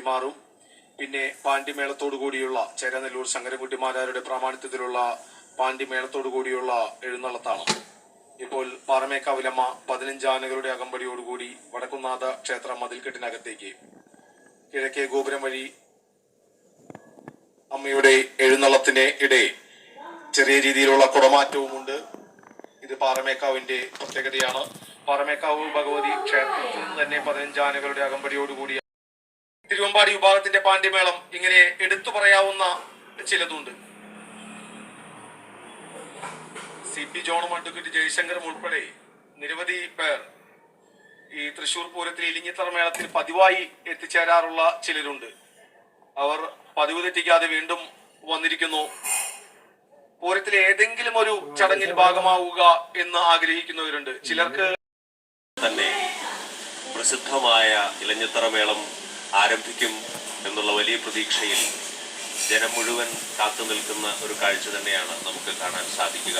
വഴിമാറും പിന്നെ പാണ്ഡിമേളത്തോടു കൂടിയുള്ള ചേരനെല്ലൂർ ശങ്കരൻകുട്ടിമാരാരുടെ പ്രാമാണിത്യത്തിലുള്ള പാണ്ഡിമേളത്തോടു കൂടിയുള്ള എഴുന്നള്ളത്താണ് ഇപ്പോൾ പാറമേക്കാവിലമ്മ പതിനഞ്ചാനകളുടെ അകമ്പടിയോടുകൂടി വടക്കുന്നാഥ ക്ഷേത്ര മതിൽക്കെട്ടിനകത്തേക്ക്. കിഴക്കേ ഗോപുരം വഴി അമ്മയുടെ എഴുന്നള്ളത്തിന് ഇടെ ചെറിയ രീതിയിലുള്ള കുടമാറ്റവുമുണ്ട്. ഇത് പാറമേക്കാവിന്റെ പ്രത്യേകതയാണ്. പാറമേക്കാവ് ഭഗവതി ക്ഷേത്രത്തിൽ നിന്ന് തന്നെ പതിനഞ്ചാനകളുടെ അകമ്പടിയോടുകൂടി തിരുവമ്പാടി വിഭാഗത്തിന്റെ പാണ്ഡ്യമേളം ഇങ്ങനെ എടുത്തു പറയാവുന്ന ചിലതുണ്ട്. സി പി ജോണും അഡ്വക്കേറ്റ് ജയശങ്കറും ഉൾപ്പെടെ നിരവധി പേർ ഈ തൃശൂർ പൂരത്തിൽ ഇലിഞ്ഞിത്തറ മേളത്തിൽ പതിവായി എത്തിച്ചേരാറുള്ള ചിലരുണ്ട്. അവർ പതിവ് തെറ്റിക്കാതെ വീണ്ടും വന്നിരിക്കുന്നു. പൂരത്തിലെ ഏതെങ്കിലും ഒരു ചടങ്ങിൽ ഭാഗമാവുക എന്ന് ആഗ്രഹിക്കുന്നവരുണ്ട്. ചിലർക്ക് തന്നെ പ്രസിദ്ധമായ ഇലഞ്ഞിത്തറ മേളം ആരംഭിക്കും എന്നുള്ള വലിയ പ്രതീക്ഷയിൽ ജനം മുഴുവൻ കാത്തു നിൽക്കുന്ന ഒരു കാഴ്ച തന്നെയാണ് നമുക്ക് കാണാൻ സാധിക്കുക.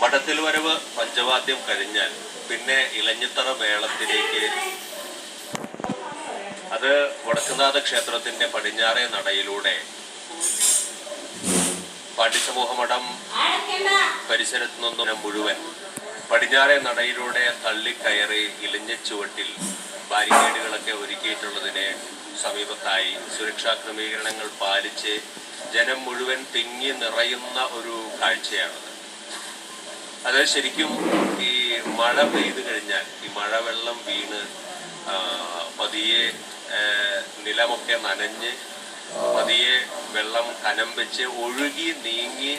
മഠത്തിൽ വരവ് പഞ്ചവാദ്യം കഴിഞ്ഞാൽ പിന്നെ ഇലഞ്ഞിത്തറ മേളത്തിലേക്ക് അത് വടക്കുന്നാഥ ക്ഷേത്രത്തിന്റെ പടിഞ്ഞാറേ നടയിലൂടെ പാണ്ഡിസമൂഹ മഠം പരിസരത്തു നിന്നും മുഴുവൻ പടിഞ്ഞാറേ നടയിലൂടെ തള്ളിക്കയറി ഇലഞ്ഞ ചുവട്ടിൽ ബാരിക്കേഡുകളൊക്കെ ഒരുക്കിയിട്ടുള്ളതിനെ സമീപത്തായി സുരക്ഷാ ക്രമീകരണങ്ങൾ പാലിച്ച് ജനം മുഴുവൻ തിങ്ങി നിറയുന്ന ഒരു കാഴ്ചയാണത്. അത് ശരിക്കും ഈ മഴ പെയ്തു കഴിഞ്ഞാൽ ഈ മഴവെള്ളം വീണ് പതിയെ നിലമൊക്കെ നനഞ്ഞ് പതിയെ വെള്ളം കനം വെച്ച് ഒഴുകി നീങ്ങി